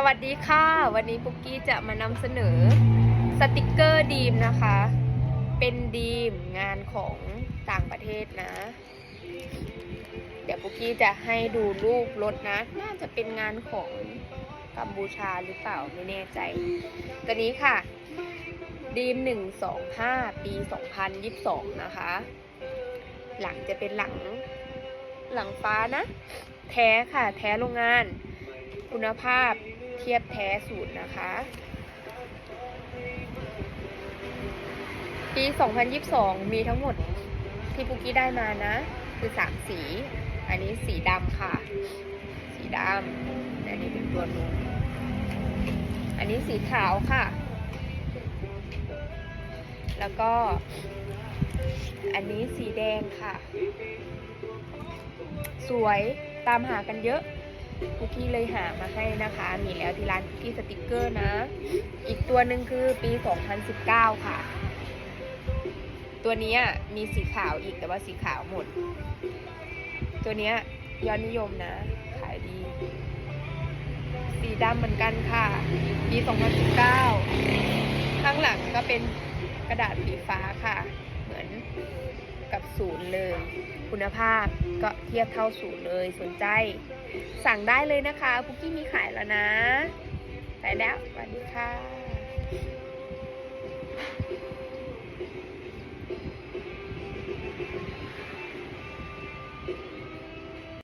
สวัสดีค่ะ วันนี้ปุ๊กกี้จะมานำเสนอสติกเกอร์ดีมนะคะ เป็นดีมงานของต่างประเทศนะ เดี๋ยวปุ๊กกี้จะให้ดูรูปรถนะ น่าจะเป็นงานของกัมพูชาหรือเปล่าไม่แน่ใจ ตัวนี้ค่ะ ดีม125ปี2022นะคะ หลังจะเป็นหลังหลังฟ้านะ แท้ค่ะ แท้โรงงานคุณภาพ ทียบแท้สูตรนะคะ ปี 2022 มีทั้งหมดที่ปุกกี้ได้มานะ คือสามสี อันนี้สีดำค่ะ สีดำอันนี้เป็นตัวนูนอันนี้สีขาวค่ะ แล้วก็ อันนี้สีแดงค่ะ สวยตามหากันเยอะ คุกกี้เลยหามาให้นะคะ มีแล้วที่ร้านคุกกี้สติกเกอร์นะ อีกตัวหนึ่งคือปี 2019 ค่ะ ตัวนี้มีสีขาวอีกแต่ว่าสีขาวหมด ตัวนี้ยยอดนิยมนะ ขายดี สีดำเหมือนกันค่ะ ปี 2019 ข้างหลังก็เป็นกระดาษสีฟ้าค่ะ เหมือนกับศูนย์เลย คุณภาพก็เทียบเท่าศูนย์เลยสนใจ สั่งได้เลยนะคะคุกกี้มีขายแล้วนะไปแล้วสวัสดีค่ะ